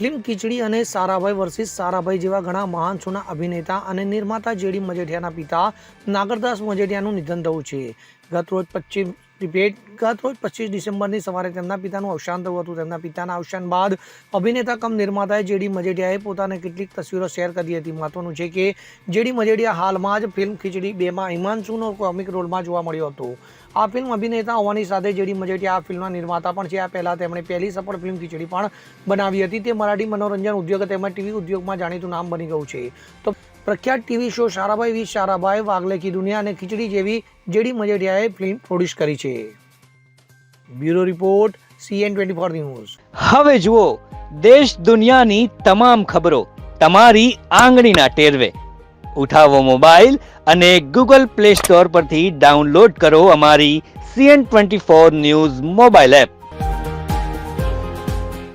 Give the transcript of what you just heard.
Film ખીચડી અને Sarabhai versus Sarabhai જેવા ઘણા મહાન સોના અભિનેતા અને નિર્માતા જેડી મજેઠિયાના પિતા નાગરદાસ મજેઠિયાનું નિધન થયું છે. ગત રોજ પચીસ રિપેટ ગત રોજ પચીસ ડિસેમ્બરની સવારે તેમના પિતાનું અવસાન થયું હતું. તેમના પિતાના અવસાન બાદ અભિનેતા કમ નિર્માતાએ જેડી મજેડિયાએ પોતાને કેટલીક તસવીરો શેર કરી હતી. મહત્વનું છે કે જેડી મજેડિયા હાલમાં જ ફિલ્મ ખીચડી બેમાં હિમાંશુનો કોમિક રોલમાં જોવા મળ્યો હતો. આ ફિલ્મ અભિનેતા હોવાની સાથે જેડી મજેટિયા આ ફિલ્મના નિર્માતા પણ છે. આ પહેલાં તેમણે પહેલી સફળ ફિલ્મ ખીચડી પણ બનાવી હતી. તે મરાઠી મનોરંજન ઉદ્યોગ તેમજ ટીવી ઉદ્યોગમાં જાણીતું નામ બની ગયું છે. તો પ્રખ્યાત TV show Sarabhai vs Sarabhai Wagle Ki Duniya અને ખીચડી જેવી જેડી મજેડિયાએ ફિલ્મ પ્રોડ્યુસ કરી છે. Bureau report, CN twenty four news. હવે જુઓ, દેશ દુનિયાની તમામ ખબરો તમારી આંગળીના ટેરવે. ઉઠાવો મોબાઈલ અને ગૂગલ પ્લે સ્ટોર પરથી ડાઉનલોડ કરો અમારી CN twenty four news mobile app.